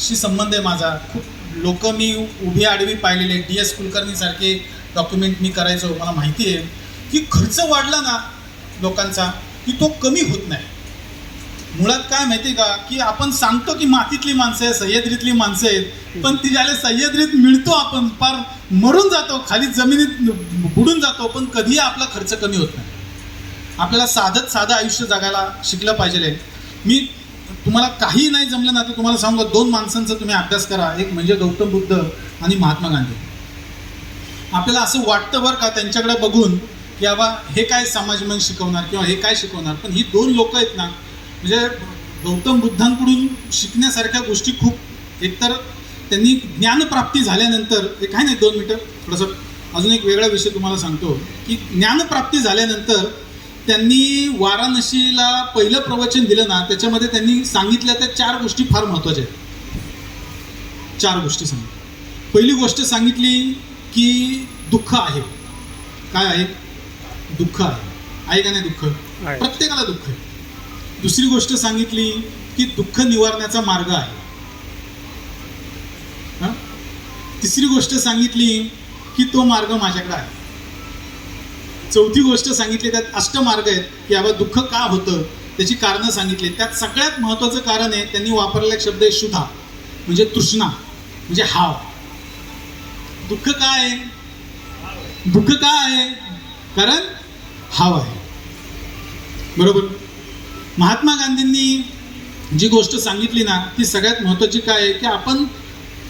शी संबंध आहे माझा. खूप लोक मी उभी आडवी पाहिलेले डी एस कुलकर्णीसारखे डॉक्युमेंट मी करायचो मला माहिती आहे. की खर्च वाढला ना लोकांचा की तो कमी होत नाही. मुळात काय माहिती आहे का? की आपण सांगतो की मातीतली माणसं आहे सह्याद्रीतली माणसं आहेत पण ती ज्याला सह्याद्रीत मिळतो आपण. फार मरून जातो खाली जमिनीत बुडून जातो पण कधीही आपला खर्च कमी होत नाही. आपल्याला साधत साधं आयुष्य जगायला शिकलं पाहिजे. मी तुम्हाला काही नाही जमलं ना तर तुम्हाला सांगू दोन माणसांचा तुम्ही अभ्यास करा. एक म्हणजे गौतम बुद्ध आणि महात्मा गांधी. आपल्याला असं वाटतं बरं का त्यांच्याकडे बघून की बाबा हे काय समाजमन शिकवणार किंवा हे काय शिकवणार? पण ही दोन लोक आहेत ना म्हणजे गौतम बुद्धांकडून शिकण्यासारख्या गोष्टी खूप. एकतर त्यांनी ज्ञानप्राप्ती झाल्यानंतर एक काय नाही दोन मिनटं? थोडंसं अजून एक वेगळा विषय तुम्हाला सांगतो की ज्ञानप्राप्ती झाल्यानंतर त्यांनी वाराणसीला पहिलं प्रवचन दिलं ना त्याच्यामध्ये त्यांनी सांगितल्या त्या चार गोष्टी फार महत्त्वाच्या आहेत. चार गोष्टी सांगितल्या. पहिली गोष्ट सांगितली की दुःख आहे. काय आहे? दुःख आहे. आहे का नाही दुःख. प्रत्येकाला दुःख आहे. दुसरी गोष्ट सांगितली की दुःख निवारण्याचा मार्ग आहे. हं? तिसरी गोष्ट सांगितली की तो मार्ग माझ्याकडे आहे. चौथी गोष्ट सांगितली त्यात अष्टमार्ग आहेत की बाबा दुःख का होतं त्याची कारणं सांगितली. त्यात सगळ्यात महत्त्वाचं कारण आहे त्यांनी वापरलेला एक शब्द आहे शुधा म्हणजे तृष्णा म्हणजे हाव. दुःख काय आहे? दुःख का आहे? कारण हाव आहे. बरोबर? महात्मा गांधींनी जी गोष्ट सांगितली ना ती सगळ्यात महत्त्वाची काय आहे की आपण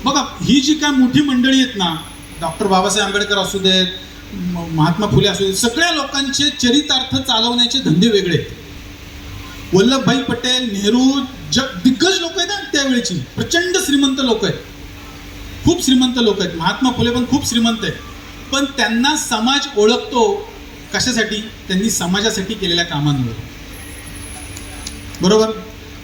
बघा ही जी काय मोठी मंडळी आहेत ना डॉक्टर बाबासाहेब आंबेडकर असू देत महात्मा फुले असू दे सगळ्या लोकांचे चरितार्थ चालवण्याचे धंदे वेगळे आहेत. वल्लभभाई पटेल नेहरू जग दिग्गज लोक आहेत ना त्यावेळेची. प्रचंड श्रीमंत लोक आहेत. खूप श्रीमंत लोक आहेत. महात्मा फुले पण खूप श्रीमंत आहेत. पण त्यांना समाज ओळखतो कशासाठी? त्यांनी समाजासाठी केलेल्या कामांवर. बरोबर?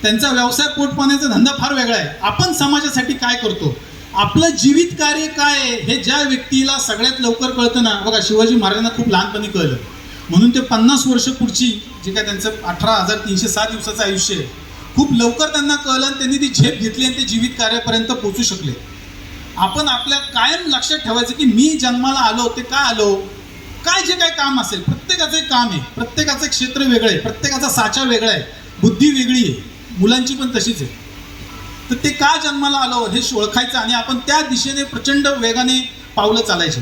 त्यांचा व्यवसाय पोट पाण्याचा धंदा फार वेगळा आहे. आपण समाजासाठी काय करतो? आपलं जीवित कार्य काय आहे हे ज्या व्यक्तीला सगळ्यात लवकर कळतं ना बघा शिवाजी महाराजांना खूप लहानपणी कळलं. म्हणून ते पन्नास वर्ष पुढची जे काय त्यांचं अठरा हजार तीनशे सात दिवसाचं आयुष्य आहे खूप लवकर त्यांना कळलं आणि त्यांनी ती झेप घेतली आणि ते जीवित कार्यापर्यंत पोचू शकले. आपण आपल्या कायम लक्षात ठेवायचं की मी जन्माला आलो ते का आलो? काय जे काय काम असेल प्रत्येकाचं एक काम आहे प्रत्येकाचं क्षेत्र वेगळं आहे प्रत्येकाचा साचा वेगळा आहे बुद्धी वेगळी आहे मुलांची पण तशीच आहे. तर ते का जन्माला आलं हे ओळखायचं आणि आपण त्या दिशेने प्रचंड वेगाने पावलं चालायचे.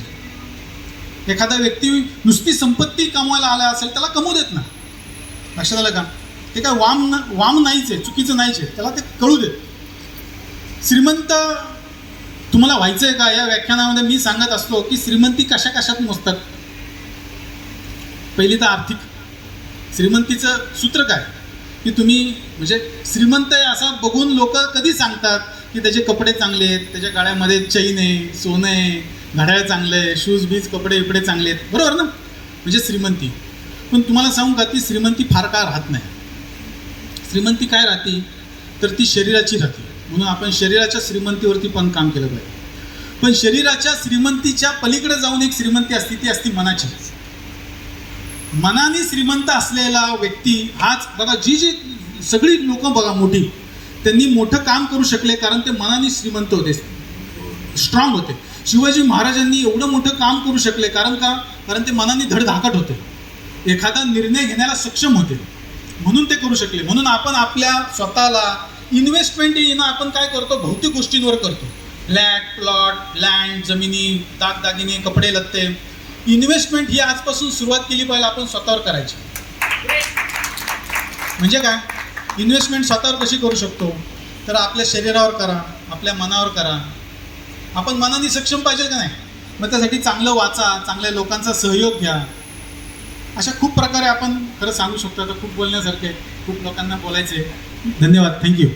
एखादा व्यक्ती नुसती संपत्ती कमवायला आला असेल त्याला कमवू देत ना लक्षात आलं का? ते काय वाम न वाम नाहीच आहे चुकीचं नाहीच आहे त्याला ते कळू देत. श्रीमंत तुम्हाला व्हायचं आहे का? या व्याख्यानामध्ये मी सांगत असतो की श्रीमंती कशा कशात मोजतात? पहिली तर आर्थिक. श्रीमंतीचं सूत्र काय? की तुम्ही म्हणजे श्रीमंत आहे असं बघून लोक कधी सांगतात की त्याचे कपडे चांगले आहेत त्याच्या गाड्यामध्ये चैन आहे सोनं आहे घड्याळ चांगलं आहे शूज बीज कपडे इकडे चांगले आहेत. बरोबर ना? म्हणजे श्रीमंती. पण तुम्हाला सांगू का ती श्रीमंती फार काळ राहत नाही. श्रीमंती काय राहते? तर ती शरीराची राहते. म्हणून आपण शरीराच्या श्रीमंतीवरती पण काम केलं पाहिजे. पण शरीराच्या श्रीमंतीच्या पलीकडे जाऊन एक श्रीमंती असते ती असती मनाची. मनाने श्रीमंत असलेला व्यक्ती हाच बघा जी जी सगळी लोक बघा मोठी त्यांनी मोठं काम करू शकले कारण ते मनाने श्रीमंत होते स्ट्रॉंग होते. शिवाजी महाराजांनी एवढं मोठं काम करू शकले कारण का? कारण ते मनाने धडधाकट होते. एखादा निर्णय घेण्याला सक्षम होते. म्हणून ते करू शकले. म्हणून आपण आपल्या स्वतःला इन्व्हेस्टमेंट येणं आपण काय करतो? भौतिक गोष्टींवर करतो. फ्लॅट प्लॉट लँड जमिनी दागदागिने कपडे लत्ते. इन्व्हेस्टमेंट ही आजपासून सुरुवात केली पाहिजे आपण स्वतःवर करायची. म्हणजे काय? इन्व्हेस्टमेंट स्वतःवर कशी करू शकतो? तर आपल्या शरीरावर करा आपल्या मनावर करा. आपण मनाने सक्षम पाहिजे का नाही? मग त्यासाठी चांगलं वाचा चांगल्या लोकांचा सहयोग घ्या. अशा खूप प्रकारे आपण खरं सांगू शकतो आता खूप बोलण्यासारखे खूप लोकांना बोलायचे धन्यवाद. थँक्यू